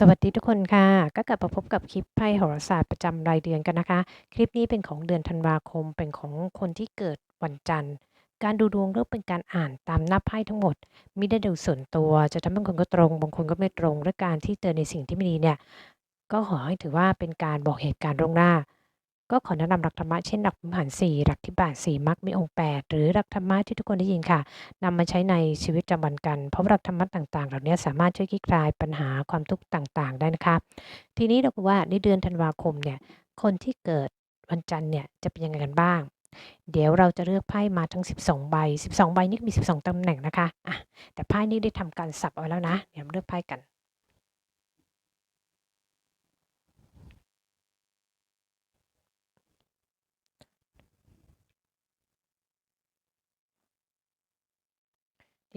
สวัสดีทุกคนค่ะ ก็กลับมาพบกับคลิปไพ่โหราศาสตร์ประจำรายเดือนกันนะคะ คลิปนี้เป็นของเดือนธันวาคม เป็นของคนที่เกิดวันจันทร์ การดูดวงเริ่มเป็นการอ่านตามหน้าไพ่ทั้งหมด ไม่ได้ดูส่วนตัว จะทำบางคนก็ตรง บางคนก็ไม่ตรง และการที่เจอในสิ่งที่ไม่ดีเนี่ย ก็ขอให้ถือว่าเป็นการบอกเหตุการณ์ล่วงหน้า ก็ขอแนะนำหลักธรรมะเช่นหลักพิมหันสี่หลักที่บาทสี่มรรคมีองค์แปดหรือหลักธรรมะที่ทุกคนได้ยินค่ะนำมาใช้ในชีวิตประจำวันกัน เพราะหลักธรรมะต่างๆ เหล่านี้สามารถช่วยคลี่คลายปัญหาความทุกข์ต่างๆ ได้นะคะ ทีนี้เราก็ว่าในเดือนธันวาคมเนี่ยคนที่เกิดวันจันทร์เนี่ยจะเป็นยังไงกันบ้าง เดี๋ยวเราจะเลือกไพ่มาทั้ง 12 ใบ 12 ใบนี่มี 12ตำแหน่งนะคะอะแต่ไพ่นี้ได้ทำการสับเอาไว้แล้วนะ เดี๋ยวเราเลือกไพ่กัน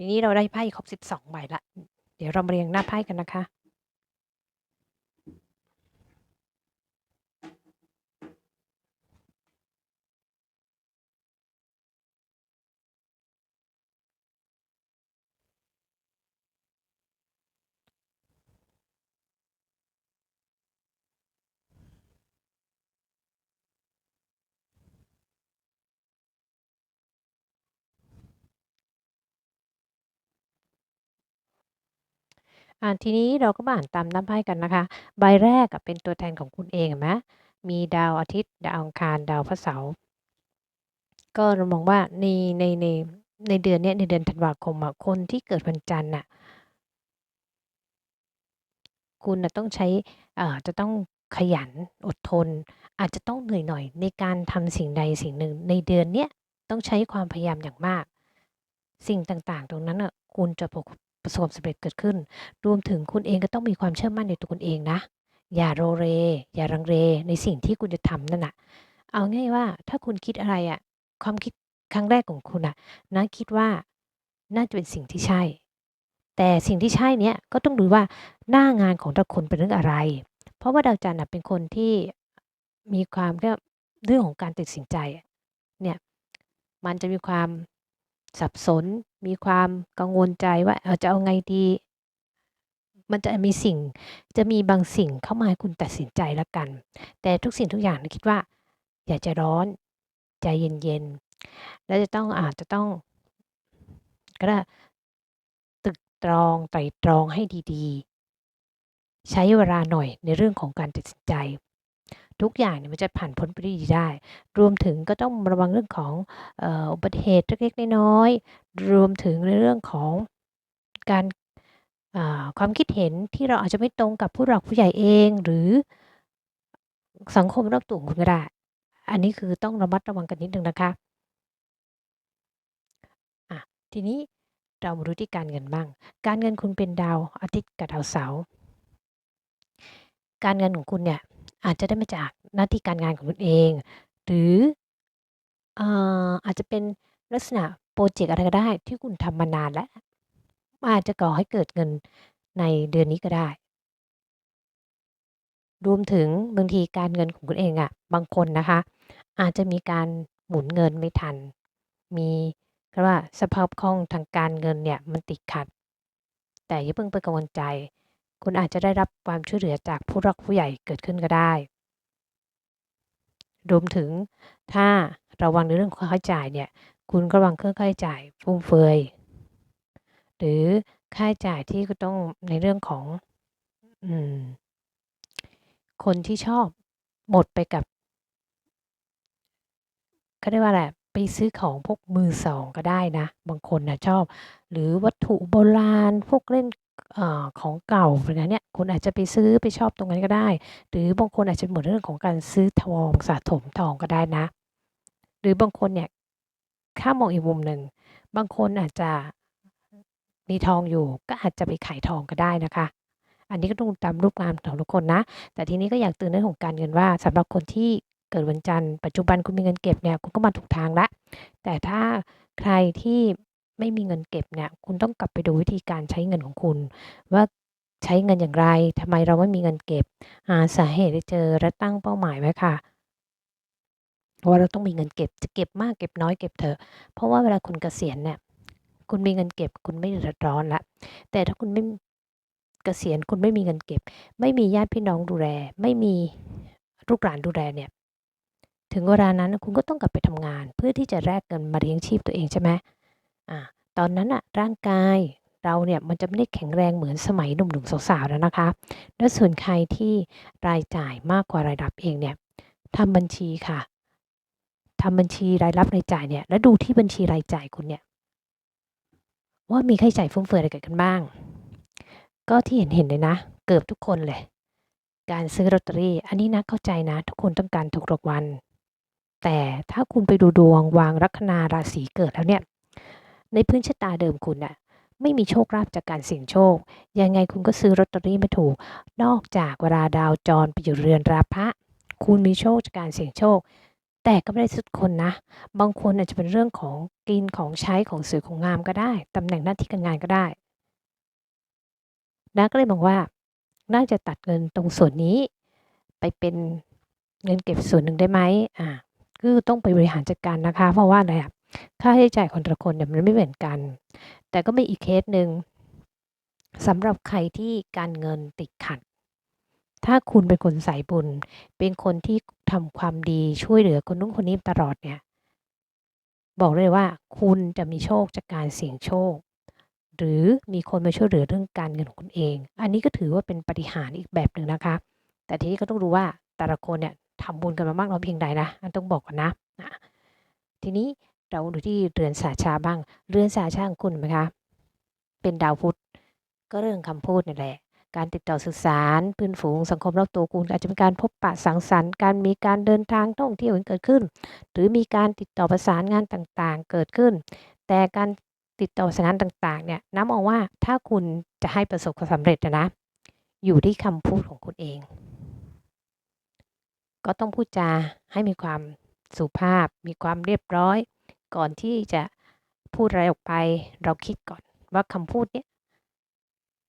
ทีนี้เราได้ไพ่ครบ 12ใบละ เดี๋ยวเรามาเรียงหน้าไพ่กันนะคะ อ่า ทีนี้เราก็มาอ่านตามน้ำไพ่กันนะคะ ใบแรกอะเป็นตัวแทนของคุณเองเห็นไหมมีดาวอาทิตย์ ดาวอังคาร ดาวพระเสาร์ก็เรามองว่าในในในในเดือนเนี้ยในเดือนธันวาคมอะคนที่เกิดวันจันทร์น่ะ คุณน่ะต้องใช้อ่าจะต้องขยันอดทน อาจจะต้องเหนื่อยหน่อยในการทำสิ่งใดสิ่งหนึ่งในเดือนเนี้ย ต้องใช้ความพยายามอย่างมาก สิ่งต่าง ๆ ตรงนั้นอะ คุณจะประ ประสบความสำเร็จเกิดขึ้น รวมถึงคุณเองก็ต้องมีความเชื่อมั่นในตัวคุณเองนะ อย่าโลเลอย่าลังเลในสิ่งที่คุณจะทำนั่นน่ะ เอาง่ายว่าถ้าคุณคิดอะไรอะความคิดครั้งแรกของคุณน่ะนะคิดว่าน่าจะเป็นสิ่งที่ใช่ แต่สิ่งที่ใช่เนี้ยก็ต้องดูว่าหน้างานของแต่ละคนเป็นเรื่องอะไร เพราะว่าดาวจันทร์น่ะเป็นคนที่มีความเรียกเรื่องของการตัดสินใจอะเนี่ยมันจะมีความ สับสน มีความกังวลใจว่าเออจะเอาไงดี มันจะมีสิ่ง จะมีบางสิ่งเข้ามาให้คุณตัดสินใจแล้วกัน แต่ทุกสิ่งทุกอย่างคิดว่า อย่าใจร้อน ใจเย็นๆ แล้วจะต้องอาจจะต้อง ก็ได้ตึกตรองไตรตรองให้ดีๆ ใช้เวลาหน่อยในเรื่องของการตัดสินใจ ทุกอย่างเนี่ยมันจะผ่านพ้นไปได้ดีได้ รวมถึงก็ต้องระวังเรื่องของอุบัติเหตุเล็กๆน้อยๆรวมถึงในเรื่องของการความคิดเห็นที่เราอาจจะไม่ตรงกับผู้หลักผู้ใหญ่เอง หรือสังคมรอบตัวของคุณก็ได้ อันนี้คือต้องระมัดระวังกันนิดนึงนะคะะทีนี้เรามาดูที่การเงินบ้าง การเงินคุณเป็นดาวอาทิตย์กับดาวเสาร์ การเงินของคุณเนี่ย อาจจะได้มาจากหน้าที่การงานของคุณเอง หรือเอ่อาจจะเป็นลักษณะโปรเจกต์อะไรก็ได้ ที่คุณทำมานานแล้วอาจจะก่อให้เกิดเงินในเดือนนี้ก็ได้ รวมถึงบางทีการเงินของคุณเองอะบางคนนะคะ อาจจะมีการหมุนเงินไม่ทัน มีก็ว่าสภาพคล่องทางการเงินเนี่ยมันติดขัด แต่อย่าเพิ่งไปกังวลใจ คุณอาจจะได้รับความช่วยเหลือจากผู้รักผู้ใหญ่เกิดขึ้นก็ได้ รวมถึงถ้าระวังในเรื่องค่าใช้จ่ายเนี่ย คุณก็ระวังเครื่องค่าใช้จ่ายฟุ่มเฟือย หรือค่าใช้จ่ายที่ก็ต้องในเรื่องของอืมคนที่ชอบหมดไปกับเขาเรียกว่าอะไรไปซื้อของพวกมือสองก็ได้นะ บางคนนะชอบ หรือวัตถุโบราณ พวกเล่น อของเก่าอะไรเนี้ยคุณอาจจะไปซื้อไปชอบตรงนั้นก็ได้ หรือบางคนอาจจะหมดเรื่องของการซื้อทองสะสมทองก็ได้นะ หรือบางคนเนี่ยถ้ามองอีกมุมหนึ่งบางคนอาจจะมีทองอยู่ก็อาจจะไปขายทองก็ได้นะคะ อันนี้ก็ต้องตามรูปงานของทุกคนนะ แต่ทีนี้ก็อยากเตือนเรื่องของการเงินว่าสำหรับคนที่เกิดวันจันทร์ปัจจุบันคุณมีเงินเก็บเนี่ยคุณก็มาถูกทางละแต่ถ้าใครที่ ไม่มีเงินเก็บเนี่ยคุณต้องกลับไปดูวิธีการใช้เงินของคุณ ว่าใช้เงินอย่างไรทำไมเราไม่มีเงินเก็บหาสาเหตุให้เจอและตั้งเป้าหมายไว้ค่ะว่าเราต้องมีเงินเก็บจะเก็บมากเก็บน้อยเก็บเถอะ เพราะว่าเวลาคุณเกษียณเนี่ยคุณมีเงินเก็บ คุณไม่เดือดร้อนละแต่ถ้าคุณไม่เกษียณคุณไม่มีเงินเก็บ ไม่มีญาติพี่น้องดูแล ไม่มีลูกหลานดูแลเนี่ย ถึงเวลานั้นคุณก็ต้องกลับไปทำงาน เพื่อที่จะแลกเงินมาเลี้ยงชีพตัวเองใช่ไหม อ่าตอนนั้นอะร่างกายเราเนี่ยมันจะไม่ได้แข็งแรงเหมือนสมัยหนุ่มๆสาวๆแล้วนะคะ และส่วนใครที่รายจ่ายมากกว่ารายรับเองเนี่ยทำบัญชีค่ะทำบัญชีรายรับรายจ่ายเนี่ยแล้วดูที่บัญชีรายจ่ายคุณเนี่ย ว่ามีค่าใช้จ่ายฟุ่มเฟือยอะไรเกิดขึ้นบ้าง ก็ที่เห็นเห็นเลยนะ เกือบทุกคนเลย การซื้อลอตเตอรี่ อันนี้นะเข้าใจนะ ทุกคนต้องการถูกรางวัลแต่ถ้าคุณไปดูดวงวางลัคนาราศีเกิดแล้วเนี่ย ในพื้นชะตาเดิมคุณน่ะไม่มีโชคลาภจากการเสี่ยงโชค ยังไงคุณก็ซื้อลอตเตอรี่ไม่ถูก นอกจากเวลาดาวจรไปอยู่เรือนราพะ คุณมีโชคจากการเสี่ยงโชค แต่ก็ไม่ได้ทุกคนนะ บางคนอาจจะเป็นเรื่องของกินของใช้ของสวยของงามก็ได้ ตำแหน่งหน้าที่การงานก็ได้นะก็เลยมองว่า น่าจะตัดเงินตรงส่วนนี้ ไปเป็นเงินเก็บส่วนหนึ่งได้ไหมอ่าคือต้องไปบริหารจัดการนะคะ เพราะว่าอะไรอะ ค่าใช้จ่ายของแต่ละคนเนี่ยมันไม่เหมือนกัน แต่ก็มีอีกเคสหนึ่งสำหรับใครที่การเงินติดขัด ถ้าคุณเป็นคนสายบุญ เป็นคนที่ทำความดีช่วยเหลือคนนู้นคนนี้ตลอดเนี่ย บอกเลยว่าคุณจะมีโชคจากการเสี่ยงโชค หรือมีคนมาช่วยเหลือเรื่องการเงินของคุณเอง อันนี้ก็ถือว่าเป็นปฏิหารอีกแบบหนึ่งนะคะ แต่ทีนี้ก็ต้องดูว่าแต่ละคนเนี่ยทำบุญกันมามากน้อยเพียงใดนะอันต้องบอกก่อนนะ ทีนี้ เราดูที่เรือนสาชาบ้าง เรือนสาชาของคุณไหมคะ เป็นดาวพุธก็เรื่องคำพูดนี่แหละ การติดต่อสื่อสารพื้นฝูงสังคมรอบตัวคุณอาจจะเป็นการพบปะสังสรรค์การมีการเดินทางท่องเที่ยวเกิดขึ้น หรือมีการติดต่อประสานงานต่างๆ เกิดขึ้น แต่การติดต่อประสานงานต่างๆ เนี่ยน้ำมองว่าถ้าคุณจะให้ประสบความสำเร็จนะ อยู่ที่คำพูดของคุณเอง ก็ต้องพูดจาให้มีความสุภาพ มีความเรียบร้อย ก่อนที่จะพูดอะไรออกไป เราคิดก่อนว่าคำพูดเนี้ย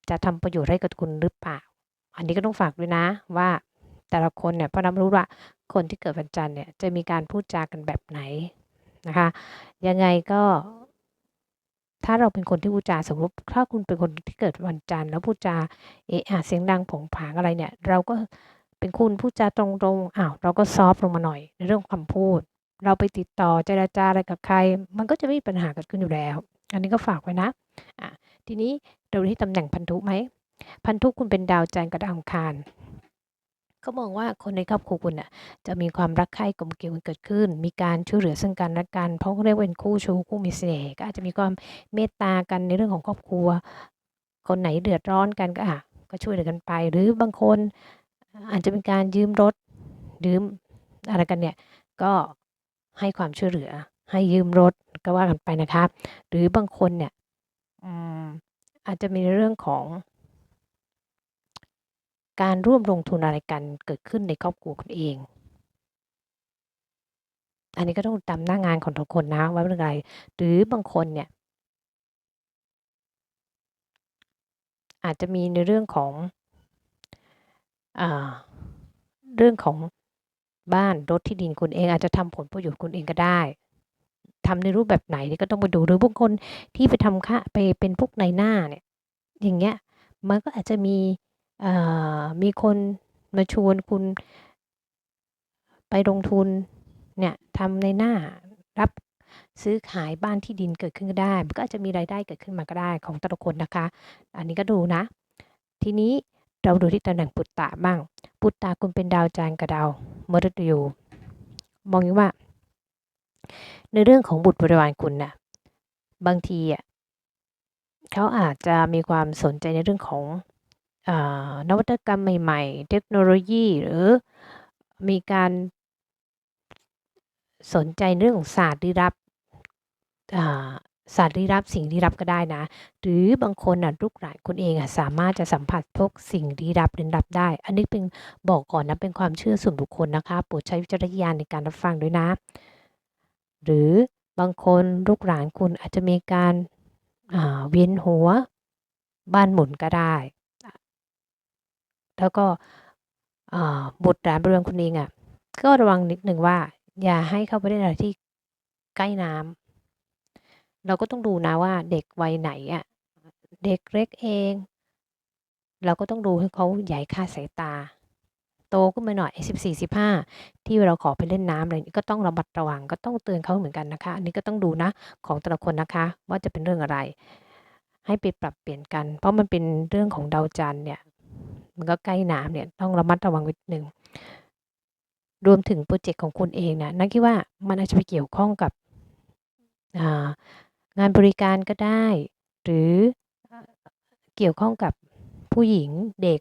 จะทำประโยชน์ให้กับคุณหรือเปล่า อันนี้ก็ต้องฝากด้วยนะว่าแต่ละคนเนี่ยเพราะน้ำรู้ว่าคนที่เกิดวันจันทร์เนี่ยจะมีการพูดจากันแบบไหนนะคะยังไงก็ ถ้าเราเป็นคนที่พูดจาสมมติถ้าคุณเป็นคนที่เกิดวันจันทร์แล้วพูดจาเอะอะเสียงดังผงผางอะไรเนี่ย เราก็เป็นคุณพูดจาตรงๆอ้าวเราก็ซอฟต์ลงมาหน่อยในเรื่องคำพูด เราไปติดต่อเจรจาอะไรกับใคร มันก็จะไม่มีปัญหาเกิดขึ้นอยู่แล้ว อันนี้ก็ฝากไว้นะอะทีนี้เราที่ตำแหน่งพันธุไหมพันธุคุณเป็นดาวจันทร์กับดาวอังคารก็มองว่าคนในครอบครัวคุณน่ะจะมีความรักใคร่กลมเกลียวกันเกิดขึ้น มีการช่วยเหลือซึ่งกันและกัน เพราะเขาเรียกว่าเป็นคู่ชู้คู่มีเสน่ห์ก็อาจจะมีความเมตตากันในเรื่องของครอบครัว คนไหนเดือดร้อนกันก็อะก็ช่วยเหลือกันไป หรือบางคนอาจจะเป็นการยืมรถยืมอะไรกันเนี่ย ก็ ให้ความช่วยเหลือ ให้ยืมรถก็ว่ากันไปนะครับหรือบางคนเนี่ยอืมอาจจะมีเรื่องของการร่วมลงทุนอะไรกันเกิดขึ้นในครอบครัวคุณเอง อันนี้ก็ต้องตามหน้างานของทุกคนนะว่าเป็นไร หรือบางคนเนี่ย อาจจะมีในเรื่องของอ่าเรื่องของ บ้านรถที่ดินคุณเองอาจจะทำผลประโยชน์คุณเองก็ได้ทำในรูปแบบไหนนี่ก็ต้องไปดูหรือบางคนที่ไปทำค่าไปเป็นพวกในหน้าเนี่ยอย่างเงี้ยมันก็อาจจะมีมีคนมาชวนคุณไปลงทุนเนี่ยทำในหน้ารับซื้อขายบ้านที่ดินเกิดขึ้นก็ได้ มันก็อาจจะมีรายได้เกิดขึ้นมาก็ได้ของแต่ละคนนะคะ อันนี้ก็ดูนะ ทีนี้ เราดูที่ตำแหน่งปุตตะบ้าง ปุตตะคุณเป็นดาวจันทร์กับดาวมฤตยู มองว่า ในเรื่องของบุตรบริวารคุณนะ่ะ บางทีอะเขาอาจจะมีความสนใจในเรื่องของอนวัตกรรมใหม่ ๆ เทคโนโลยีหรือมีการสนใจเรื่องของศาสตร์ลี้ลับ สตร์ลี้ลับสิ่งลี้ลับก็ได้นะ หรือบางคนนะลูกหลานคุณเองอะสามารถจะสัมผัสพวกสิ่งลี้ลับลึกลับได้ อันนี้เป็นบอกก่อนนะเป็นความเชื่อส่วนบุคคลนะคะโปรดใช้วิจารณญาณในการรับฟังด้วยนะ หรือบางคนลูกหลานคุณอาจจะมีการเวียนหัวบ้านหมุนก็ได้ แล้วก็บุตรหลานบริเวณคุณเองอะก็ระวังนิดหนึ่งว่า อย่าให้เข้าไปในอะไรที่ใกล้น้ำ เราก็ต้องดูนะว่าเด็กวัยไหนอะ่ะเด็กเล็กเอง เราก็ต้องดูให้เขาใหญ่คลาสายตา โตขึ้นมาหน่อย14 15ที่เราขอไปเล่นน้ำอะไรนี้ก็ต้องระมัดระวังก็ต้องเตือนเขาเหมือนกันนะคะ อันนี้ก็ต้องดูนะของแต่ละคนนะคะ ว่าจะเป็นเรื่องอะไร ให้ไปปรับเปลี่ยนกัน เพราะมันเป็นเรื่องของดาวจันทร์เนี่ย มันก็ใกล้น้ำเนี่ยต้องระมัดระวังไว้นิดนึงรวมถึงโปรเจกต์ของคุณเองนะนักคิดว่ามันอาจจะไปเกี่ยวข้องกับอ่า งานบริการก็ได้ หรือเกี่ยวข้องกับผู้หญิงเด็ก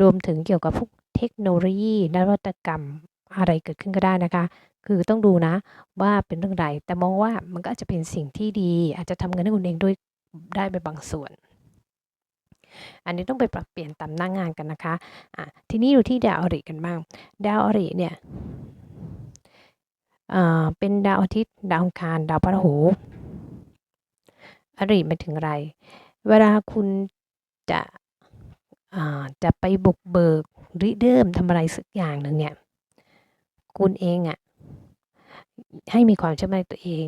รวมถึงเกี่ยวกับพวกเทคโนโลยีนวัตกรรมอะไรเกิดขึ้นก็ได้นะคะ คือต้องดูนะว่าเป็นเรื่องใดแต่มองว่ามันก็อาจจะเป็นสิ่งที่ดี อาจจะทำเงินให้คุณเองด้วยได้ไปบางส่วน อันนี้ต้องไปปรับเปลี่ยนตามหน้างงานกันนะคะะทีนี้ดูที่ดาวอริกันบ้าง ดาวอริเนี่ยเป็นดาวอาทิตย์ ดาวอังคาร ดาวพฤหัส อริหมายถึงอะไร เวลาคุณจะจะไปบุกเบิกริเริ่มทำอะไรสักอย่างหนึ่งเนี่ย คุณเองอะ่ะ ให้มีความเชื่อมั่นตัวเอง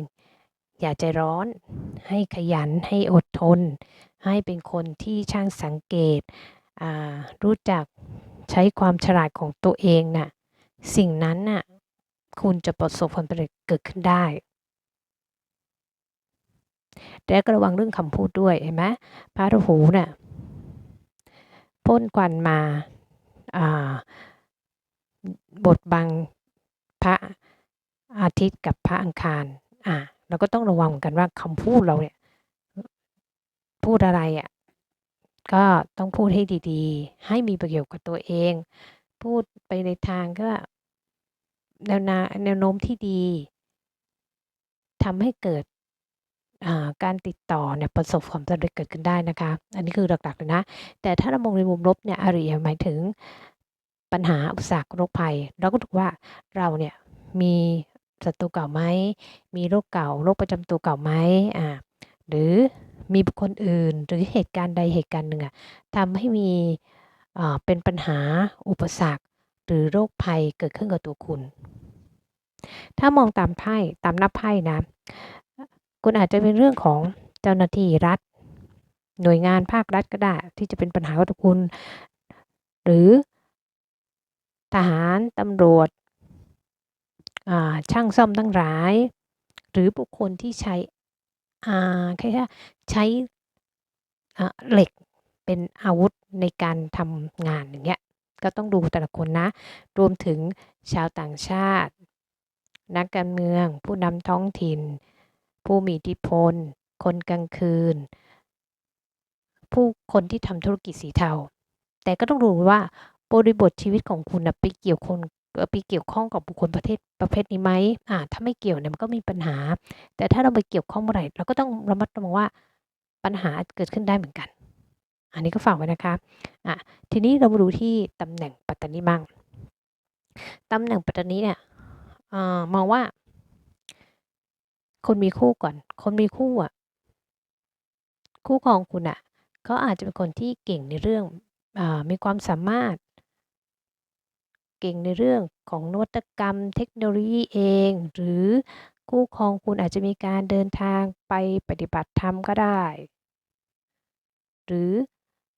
อย่าใจร้อน ให้ขยัน ให้อดทน ให้เป็นคนที่ช่างสังเกต รู้จักใช้ความฉลาดของตัวเองนะ่ะ สิ่งนั้นน่ะ คุณจะประสบผลสำเร็จเกิดขึ้นได้ แต่ก็ระวังเรื่องคำพูดด้วยเห็นไหมพระราหูน่ะพ่นควันมาบทบังพระอาทิตย์กับพระอังคารอ่าเราก็ต้องระวังกันว่าคำพูดเราเนี่ย พูดอะไรอะ่ะก็ต้องพูดให้ดีๆ ให้มีประโยชน์กับตัวเอง พูดไปในทางก็แนวนาแนวโน้มที่ดีทำให้เกิด การติดต่อเนี่ยประสบความสำเร็จเกิดขึ้นได้นะคะ อันนี้คือหลัก ๆ เลยนะ แต่ถ้าเรามองในมุมลบเนี่ย อริยหมายถึงปัญหาอุปสรรคโรคภัย เราก็ถูกว่าเราเนี่ยมีศัตรูเก่าไหม มีโรคเก่า โรคประจำตัวเก่าไหมอ่า หรือมีบุคคลอื่น หรือเหตุการณ์ใดเหตุการณ์หนึ่งอะทำให้มีอ่าเป็นปัญหาอุปสรรค หรือโรคภัยเกิดขึ้นกับตัวคุณ ถ้ามองตามไพ่ ตามหน้าไพ่นะ คุณอาจจะเป็นเรื่องของเจ้าหน้าที่รัฐ หน่วยงานภาครัฐก็ได้ ที่จะเป็นปัญหากับคุณ หรือทหารตำรวจช่างซ่อมทั้งหลาย หรือบุคคลที่ใช้แค่ใช้เหล็กเป็นอาวุธในการทำงานอย่างเงี้ยก็ต้องดูแต่ละคนนะ รวมถึงชาวต่างชาติ นักการเมือง ผู้นำท้องถิ่น ผู้มีอิทธิพล คนกลางคืน ผู้คนที่ทำธุรกิจสีเทา แต่ก็ต้องรู้ว่าบริบทชีวิตของคุณไปเกี่ยวคนไปเกี่ยวข้องกับบุคคลประเทศประเภทนี้ไหมอ่าถ้าไม่เกี่ยวเนี่ยมันก็มีปัญหา แต่ถ้าเราไปเกี่ยวข้องเมื่อไหร่เราก็ต้องระมัดระวังว่าปัญหาเกิดขึ้นได้เหมือนกัน อันนี้ก็ฝากไว้นะคะอะทีนี้เรามาดูที่ตำแหน่งปัตตานีบ้างตำแหน่งปัตตานีเนี่ยมองว่า คนมีคู่ก่อน คนมีคู่อะ คู่ครองคุณอะเขาอาจจะเป็นคนที่เก่งในเรื่องอมีความสามารถ เก่งในเรื่องของนวัตกรรม เทคโนโลยีเอง หรือคู่ครองคุณอาจจะมีการเดินทางไปปฏิบัติธรรมก็ได้ หรือ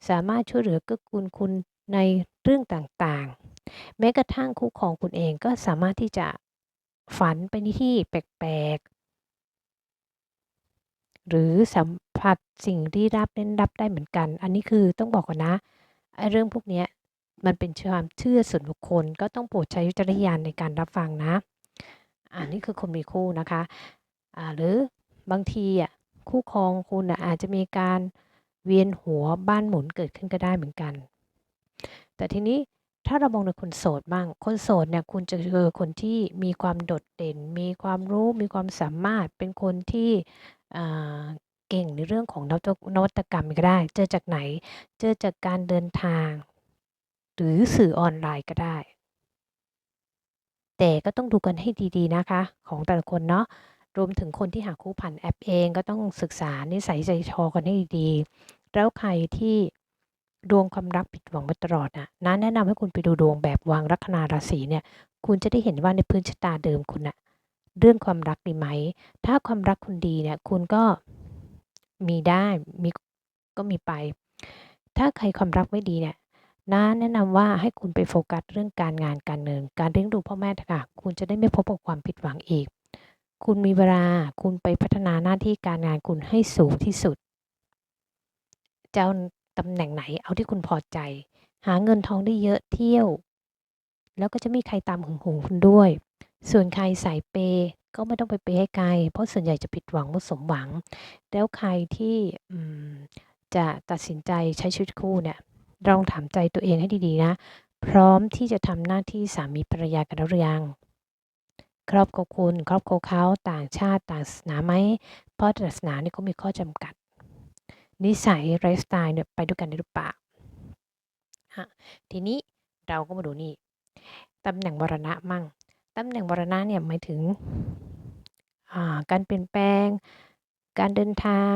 สามารถช่วยเหลือเกื้อกูลคุณในเรื่องต่างๆ แม้กระทั่งคู่ครองคุณเองก็สามารถที่จะฝันไปในที่แปลก หรือสัมผัสสิ่งที่รับเล่นรับได้เหมือนกัน อันนี้คือต้องบอกก่อนนะเรื่องพวกนี้มันเป็นความเชื่อส่วนบุคคล ก็ต้องโปรดใช้วิจารณญาณในการรับฟังนะ อันนี้คือคนมีคู่นะคะอ่าหรือบางทีอะคู่ครองคุณอะอาจจะมีการเวียนหัวบ้านหมุนเกิดขึ้นก็ได้เหมือนกัน แต่ทีนี้ถ้าเรามองในคนโสดบ้าง คนโสดเนี่ยคุณจะเจอคนที่มีความโดดเด่น มีความรู้ มีความสามารถ เป็นคนที่ เก่งในเรื่องของนวัตกรรมก็ได้ เจอจากไหน เจอจากการเดินทาง หรือสื่อออนไลน์ก็ได้ แต่ก็ต้องดูกันให้ดี ๆ นะคะ ของแต่ละคนเนาะ รวมถึงคนที่หาคู่ผ่านแอปเองก็ต้องศึกษานิสัยใจชอกันให้ดี ๆ แล้วใครที่ดวงความรักผิดหวังมาตลอดนะนั้นแนะนำให้คุณไปดูดวงแบบวางลัคนาราศีเนี่ย คุณจะได้เห็นว่าในพื้นชะตาเดิมคุณน่ะ เรื่องความรักดีไหม ถ้าความรักคุณดีเนี่ย คุณก็มีได้ มี ก็มีไป ถ้าใครความรักไม่ดีเนี่ย น้าแนะนำว่าให้คุณไปโฟกัสเรื่องการงานการเงิน การเลี้ยงดูพ่อแม่เถอะค่ะ คุณจะได้ไม่พบกับความผิดหวังอีก คุณมีเวลา คุณไปพัฒนาหน้าที่การงานคุณให้สูงที่สุด จะเอาตำแหน่งไหน เอาที่คุณพอใจ หาเงินทองได้เยอะ เที่ยว แล้วก็จะไมมีใครตามหึงหวงคุณด้วย ส่วนใครสายเปย์ก็ไม่ต้องไปเปย์ให้ไกล เพราะส่วนใหญ่จะผิดหวังไม่สมหวัง แล้วใครที่จะตัดสินใจใช้ชีวิตคู่เนี่ยลองถามใจตัวเองให้ดีๆนะ พร้อมที่จะทำหน้าที่สามีภรรยากันหรือยัง ครอบครัวคุณ ครอบครัวเขาต่างชาติต่างศาสนาไหม เพราะศาสนานี่เขามีข้อจำกัด นิสัยไลฟ์สไตล์เนี่ยไปด้วยกันได้หรือเปล่าฮะทีนี้เราก็มาดูนี่ตำแหน่งวรณะมั่ง ตำแหน่งวรณะเนี่ยหมายถึงการเปลี่ยนแปลง การเดินทาง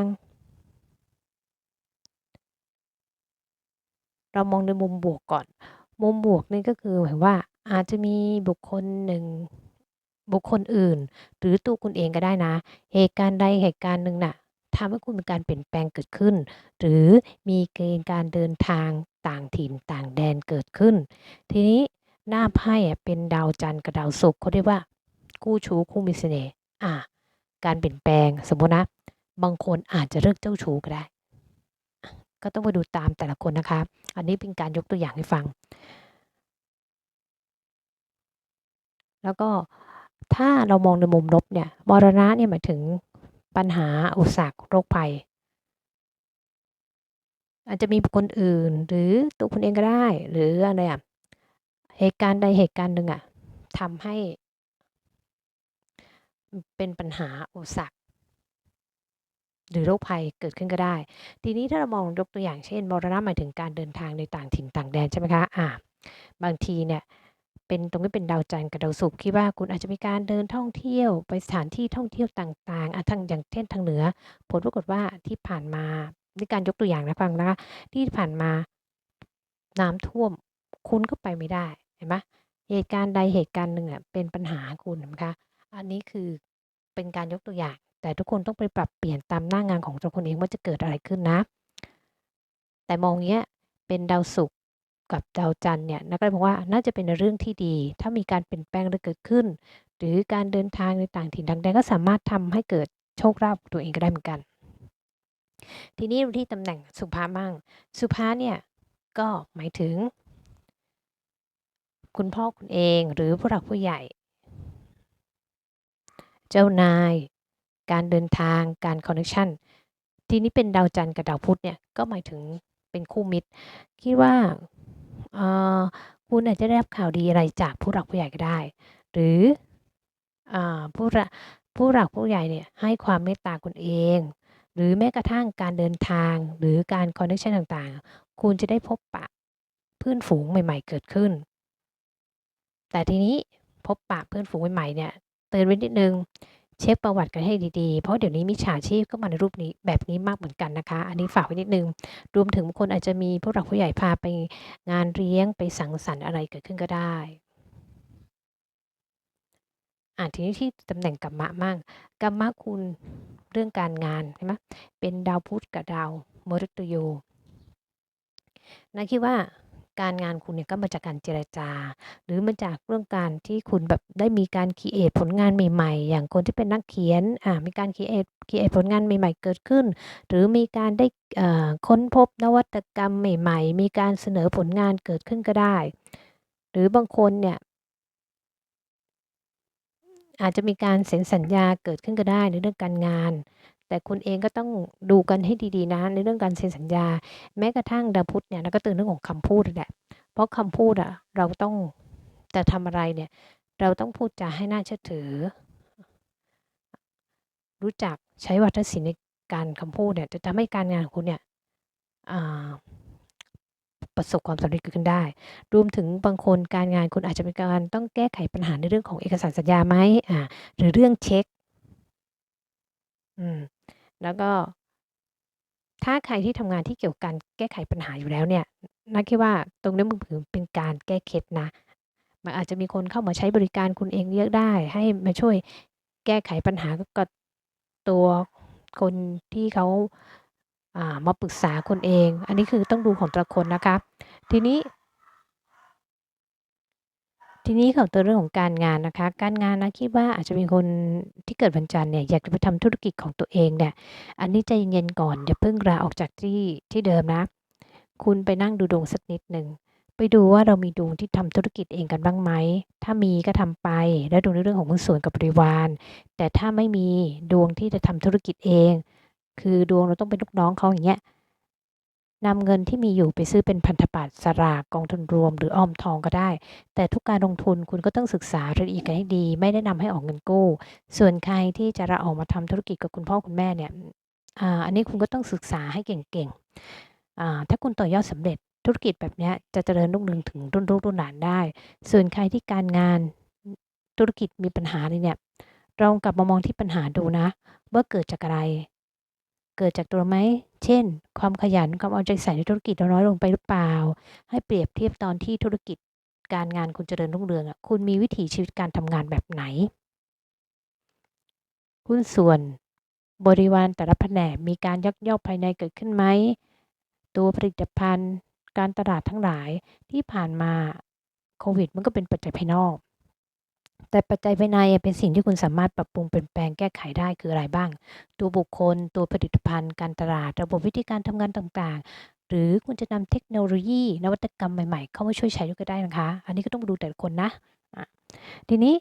เรามองในมุมบวกก่อน มุมบวกนี่ก็คือหมายว่าอาจจะมีบุคคลหนึ่งบุคคลอื่น หรือตัวคุณเองก็ได้นะ เหตุการณ์ใดเหตุการณ์หนึ่งน่ะทำให้คุณมีการเปลี่ยนแปลงเกิดขึ้น หรือมีเกณฑ์การเดินทางต่างถิ่นต่างแดนเกิดขึ้น ทีนี้ หน้าไพ่เป็นดาวจันทร์กับดาวศุกร์เขาเรียกว่าคู่ชู้คู่มีเสน่ห์อ่า การเปลี่ยนแปลงสมมตินะ บางคนอาจจะเลิกเจ้าชู้ก็ได้ ก็ต้องไปดูตามแต่ละคนนะคะ อันนี้เป็นการยกตัวอย่างให้ฟัง แล้วก็ถ้าเรามองในมุมลบเนี่ยมรณะเนี่ยหมายถึงปัญหาอุปสรรคโรคภัย อาจจะมีบุคคลอื่น หรือตัวคุณเองก็ได้ หรืออะไรอะ เหตุการณ์ใดเหตุการณ์หนึ่งอะทำให้ เป็นปัญหาอุปสรรคหรือโรคภัยเกิดขึ้นก็ได้ ทีนี้ถ้าเรามองยกตัวอย่างเช่นมรณะหมายถึงการเดินทางในต่างถิ่นต่างแดนใช่ไหมคะอ่าบางทีเนี่ยเป็นตรงนี้เป็นดาวจันทร์กับดาวศุกร์คิดว่าคุณอาจจะมีการเดินท่องเที่ยวไปสถานที่ท่องเที่ยวต่างๆอะทางอย่างเช่นทางเหนือ ผลปรากฏว่าที่ผ่านมาในการยกตัวอย่างนะฟังนะคะที่ผ่านมาน้ำท่วมคุณก็ไปไม่ได้ เห็นไหมเหตุการณ์ใดเหตุการณ์หนึ่งอะเป็นปัญหาคุณนะคะ อันนี้คือเป็นการยกตัวอย่าง แต่ทุกคนต้องไปปรับเปลี่ยนตามหน้างานของตัวคนเองว่าจะเกิดอะไรขึ้นนะ แต่มองเงี้ยเป็นดาวศุกร์กับดาวจันทร์เนี่ยนักก็เลยบอกว่าน่าจะเป็นเรื่องที่ดี ถ้ามีการเปลี่ยนแปลงเกิดขึ้น หรือการเดินทางในต่างถิ่นต่างแดนก็สามารถทำให้เกิดโชคลาภตัวเองก็ได้เหมือนกัน ทีนี้ที่ตำแหน่งสุภามั่ง สุภาเนี่ยก็หมายถึง คุณพ่อคุณเองหรือผู้หลักผู้ใหญ่ เจ้านาย การเดินทางการคอนเนคชันทีนี้เป็นดาวจันทร์กับดาวพุธเนี่ยก็หมายถึงเป็นคู่มิตร คิดว่าคุณอาจจะได้รับข่าวดีอะไรจากผู้หลักผู้ใหญ่ก็ได้ หรืออผู้ผู้หลักผู้ใหญ่เนี่ยให้ความเมตตาคุณเอง หรือแม้กระทั่งการเดินทางหรือการคอนเนคชันต่างๆ คุณจะได้พบปะเพื่อนฝูงใหม่ ๆ เกิดขึ้น แต่ทีนี้พบปะเพื่อนฝูงใหม่ๆเนี่ยเตือนไว้นิดนึงเช็คประวัติกันให้ดีๆ เพราะเดี๋ยวนี้มิจฉาชีพก็มาในรูปนี้แบบนี้มากเหมือนกันนะคะ อันนี้ฝากไว้นิดนึง รวมถึงคนอาจจะมีผู้หลักผู้ใหญ่พาไปงานเลี้ยงไปสังสรรค์อะไรเกิดขึ้นก็ได้อ่าทีนี้ที่ตำแหน่งกัมมะมั่งกัมมะคุณเรื่องการงานใช่ไหมเป็นดาวพุธกับดาวมฤตยูนะคิดว่า การงานคุณเนี่ยก็มาจากการเจรจา หรือมาจากเรื่องการที่คุณแบบได้มีการคิดเอทผลงานใหม่ๆ อย่างคนที่เป็นนักเขียนอ่ามีการคิดเอทคิดเอทผลงานใหม่ ๆ เกิดขึ้น หรือมีการได้ค้นพบนวัตกรรมใหม่ ๆ มีการเสนอผลงานเกิดขึ้นก็ได้ หรือบางคนเนี่ยอาจจะมีการเซ็นสัญญาเกิดขึ้นก็ได้ในเรื่องการงาน แต่คุณเองก็ต้องดูกันให้ดีๆนะในเรื่องการเซ็นสัญญา แม้กระทั่งดาวพุธเนี่ยก็ตือนเรื่องของคำพูดแหละเพราะคำพูดอะเราต้องจะทำอะไรเนี่ย เราต้องพูดจาให้น่าเชื่อถือ รู้จักใช้วัฒนศิลป์ในการคำพูดเนี่ยจะทำให้การงานของคุณเนี่ยประสบความสำเร็จขึ้นได้ รวมถึงบางคนการงานคุณอาจจะเป็นการต้องแก้ไขปัญหาในเรื่องของเอกสารสัญญาไหมหรือเรื่องเช็ค อืม แล้วก็ ถ้าใครที่ทำงานที่เกี่ยวกับการแก้ไขปัญหาอยู่แล้วเนี่ย นักคิดว่าตรงนี้มันถือเป็นการแก้เคล็ดนะ มันอาจจะมีคนเข้ามาใช้บริการคุณเองเยอะได้ ให้มาช่วยแก้ไขปัญหากับตัวคนที่เขา อ่า มาปรึกษาคุณเอง อันนี้คือต้องดูของแต่ละคนนะคะ ทีนี้ ทีนี้ของตัวเรื่องของการงานนะคะ การงานนะคิดว่าอาจจะมีคนที่เกิดวันจันทร์เนี่ยอยากจะไปทำธุรกิจของตัวเองเนี่ย อันนี้ใจเย็นๆก่อนอย่าเพิ่งลาออกจากที่ที่เดิมนะ คุณไปนั่งดูดวงสักนิดหนึ่งไปดูว่าเรามีดวงที่ทำธุรกิจเองกันบ้างไหม ถ้ามีก็ทำไป แล้วดูในเรื่องของหุ้นส่วนกับบริวาร แต่ถ้าไม่มีดวงที่จะทำธุรกิจเอง คือดวงเราต้องเป็นลูกน้องเขาอย่างเงี้ย นำเงินที่มีอยู่ไปซื้อเป็นพันธบัตรสลากกองทุนรวม หรือออมทองก็ได้ แต่ทุกการลงทุนคุณก็ต้องศึกษารายละเอียดกันให้ดี ไม่แนะนำให้ออกเงินกู้ ส่วนใครที่จะราออกมาทำธุรกิจกับคุณพ่อคุณแม่เนี่ยอ่าอันนี้คุณก็ต้องศึกษาให้เก่งๆอ่าถ้าคุณต่อยอดสำเร็จธุรกิจแบบเนี้ยจะเจริญรุ่งเรืองถึงรุ่นลูกรุ่นหลานได้ ส่วนใครที่การงานธุรกิจมีปัญหาเลยเนี่ยลองกลับมามองที่ปัญหาดูนะ ว่าเกิดจากอะไร เกิดจากตัวไหม เช่น ความขยันความเอาใจใส่ในธุรกิจเราน้อยลงไปหรือเปล่า ให้เปรียบเทียบตอนที่ธุรกิจการงานคุณเจริญรุ่งเรืองอะคุณมีวิถีชีวิตการทำงานแบบไหนหุ้นส่วนบริวารแต่ละแผนกมีการยักยอกภายในเกิดขึ้นไหม ตัวผลิตภัณฑ์ การตลาดทั้งหลายที่ผ่านมาโควิดมันก็เป็นปัจจัยภายนอก แต่ปัจจัยภายในเป็นสิ่งที่คุณสามารถปรับปรุงเปลี่ยนแปลงแก้ไขได้คืออะไรบ้าง ตัวบุคคล ตัวผลิตภัณฑ์ การตลาด ระบบวิธีการทำงานต่างๆ หรือคุณจะนำเทคโนโลยี นวัตกรรมใหม่ๆ เข้ามาช่วยใช้ด้วยก็ได้นะคะ อันนี้ก็ต้องดูแต่ละคนนะ ทีนี้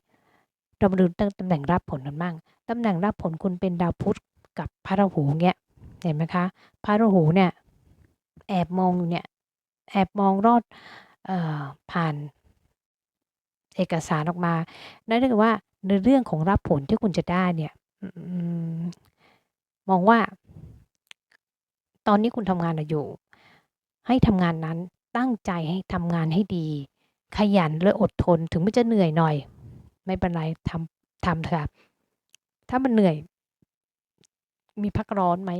เรามาดูตั้งตำแหน่งรับผลกันบ้างตำแหน่งรับผลคุณเป็นดาวพุธกับพระราหูเงี้ยเห็นไหมคะ พระราหูเนี่ยแอบมองอยู่เนี่ยแอบมองรอดออผ่าน เอกสารออกมา นั่นก็คือว่าในเรื่องของรับผลที่คุณจะได้เนี่ยมมองว่า ตอนนี้คุณทำงานอยู่ ให้ทำงานนั้นตั้งใจให้ทำงานให้ดี ขยันและอดทนถึงมันจะเหนื่อยหน่อย ไม่เป็นไรทำทำเถอะถ้ามันเหนื่อย มีพักร้อนไหม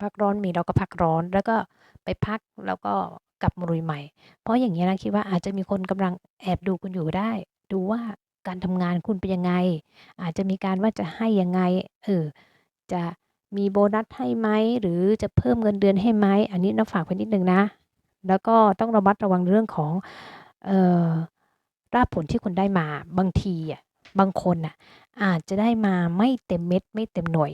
พักร้อนมีเราก็พักร้อนแล้วก็ไปพักแล้วก็ กลับมาลุยใหม่ เพราะอย่างนี้ยนะคิดว่าอาจจะมีคนกำลังแอบดูคุณอยู่ก็ได้ ดูว่าการทำงานคุณเป็นยังไง อาจจะมีการว่าจะให้ยังไง เออ จะมีโบนัสให้ไหม หรือจะเพิ่มเงินเดือนให้ไหม อันนี้นะฝากไว้นิดนึงนะ แล้วก็ต้องระมัดระวังเรื่องของ เอ่อรากผลที่คุณได้มา บางทีอะ บางคนน่ะ อาจจะได้มาไม่เต็มเม็ด ไม่เต็มหน่วย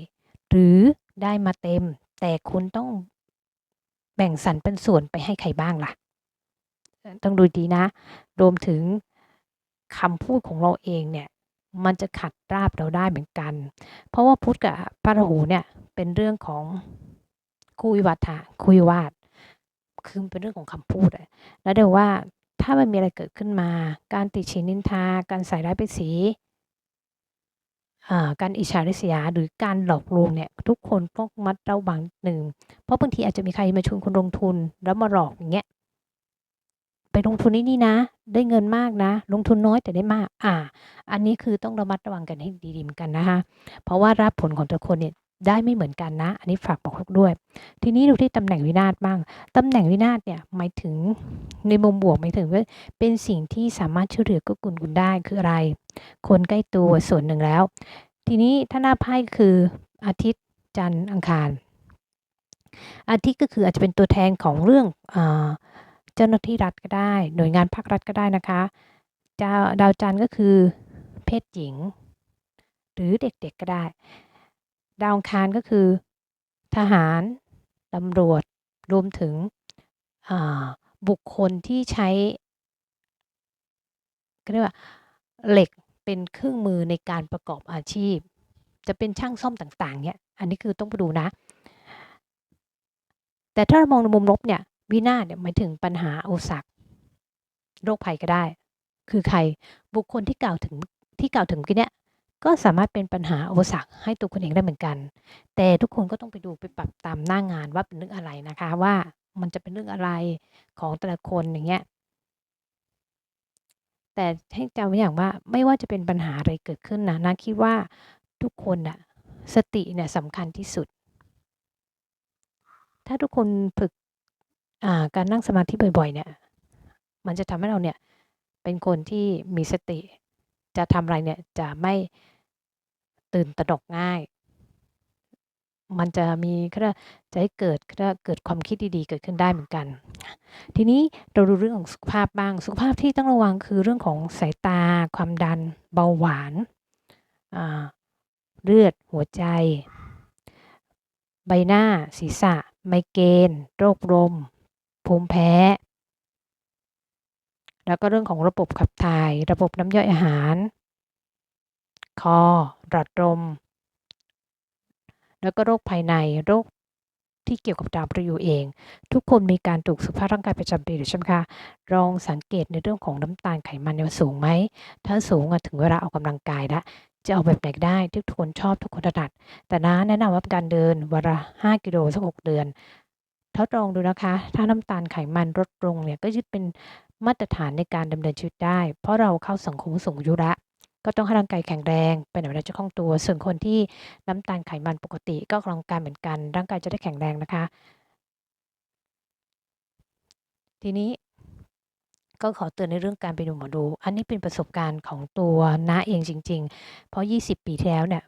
หรือได้มาเต็ม แต่คุณต้อง แบ่งสรรเป็นส่วนไปให้ใครบ้างล่ะ ต้องดูดีนะ รวมถึงคำพูดของเราเองเนี่ย มันจะขัดราบเราได้เหมือนกัน เพราะว่าพุทธกับพระราหูเนี่ยเป็นเรื่องของคุยวัฏะคุยวาดคือเป็นเรื่องของคำพูดอะแล้วเดี๋ยวว่าถ้ามันมีอะไรเกิดขึ้นมา การติชินนินทา การใส่ร้ายป้ายสี อ่า การอิจฉาริษยา หรือการหลอกลวงเนี่ย ทุกคนต้องมัดระวังหนึ่ง เพราะบางทีอาจจะมีใครมาชวนคุณลงทุน แล้วมาหลอกอย่างเงี้ย ไปลงทุนนี่นี่นะ ได้เงินมากนะ ลงทุนน้อยแต่ได้มาก อ่า อันนี้คือต้องระมัดระวังกันให้ดีๆเหมือนกันนะคะ เพราะว่ารับผลของแต่ละคนเนี่ย ได้ไม่เหมือนกันนะ อันนี้ฝากบอกด้วย ทีนี้ดูที่ตำแหน่งวินาศบ้าง ตำแหน่งวินาศเนี่ยหมายถึงในมุมบวกหมายถึงว่าเป็นสิ่งที่สามารถช่วยเหลือกื้อกูลคุณได้คืออะไร คนใกล้ตัวส่วนหนึ่งแล้ว ทีนี้ถ้าหน้าไพ่คืออาทิตย์จันทร์อังคาร อาทิตย์ก็คืออาจจะเป็นตัวแทนของเรื่องเจ้าหน้าที่รัฐก็ได้ หน่วยงานภาครัฐก็ได้นะคะดาดาวจันทร์ก็คือเพศหญิง หรือเด็กๆก็ได้ ดาวอังคารก็คือ ทหารตำรวจรวมถึงบุคคลที่ใช้ก็เรียกว่าเหล็กเป็นเครื่องมือในการประกอบอาชีพ จะเป็นช่างซ่อมต่างๆเนี่ยอันนี้คือต้องไปดูนะ แต่ถ้าเรามองในมุมลบเนี่ยวินาศเนี่ยหมายถึงปัญหาอุสรรคโรคภัยก็ได้ คือใครบุคคลที่กล่าวถึงที่กล่าวถึงกี้เนี่ย ก็สามารถเป็นปัญหาอุปสรรคให้ตัวคุณเองได้เหมือนกัน แต่ทุกคนก็ต้องไปดูไปปรับตามหน้างานว่าเป็นเรื่องอะไรนะคะ ว่ามันจะเป็นเรื่องอะไรของแต่ละคนอย่างเงี้ยแต่ให้จำไว้อย่างว่าไม่ว่าจะเป็นปัญหาอะไรเกิดขึ้นนะนะคิดว่าทุกคนน่ะสติเนี่ยสำคัญที่สุด ถ้าทุกคนฝึกอ่าการนั่งสมาธิบ่อยๆเนี่ย มันจะทำให้เราเนี่ยเป็นคนที่มีสติ จะทำอะไรเนี่ยจะไม่ ตื่นตระหนกง่าย มันจะมีเขาเรียกจะให้เกิดเขาเรียกเกิดความคิดดีๆ เกิดขึ้นได้เหมือนกัน ทีนี้เราดูเรื่องของสุขภาพบ้าง สุขภาพที่ต้องระวังคือเรื่องของสายตา ความดัน เบาหวานเลือด หัวใจ ใบหน้า ศีรษะ ไมเกรนโรคลมภูมิแพ้ แล้วก็เรื่องของระบบขับถ่าย ระบบน้ำย่อยอาหาร คอ หลอดลม แล้วก็โรคภายในโรคที่เกี่ยวกับดาวประยูเอง ทุกคนมีการตรวจสุขภาพร่างกายประจำปีอยู่ใช่ไหมคะลองสังเกตในเรื่องของน้ำตาลไขมันเนี่ยว่สูงไหม ถ้าสูงอะถึงเวลาออกกำลังกายล้วจะเอาแบบไหนได้ที่ทุกคนชอบทุกคนถนัด แต่น้าแนะนำว่าการเดินวันละ5กิโลสัก6เดือนทดลองดูนะคะ ถ้าน้ำตาลไขมันลดลงเนี่ยก็ยึดเป็นมาตรฐานในการดำเนินชีวิตได้ เพราะเราเข้าสังคมสูงอายุละ ก็ต้องให้ร่างกายแข็งแรงไปไหนมาไหนจะคล่องตัว ส่วนคนที่น้ำตาลไขมันปกติก็ออกลองกายเหมือนกัน ร่างกายจะได้แข็งแรงนะคะ ทีนี้ก็ขอเตือนในเรื่องการไปดูหมอดู อันนี้เป็นประสบการณ์ของตัวน้าเองจริง ๆ เพราะ 20 ปีที่แล้วเนี่ย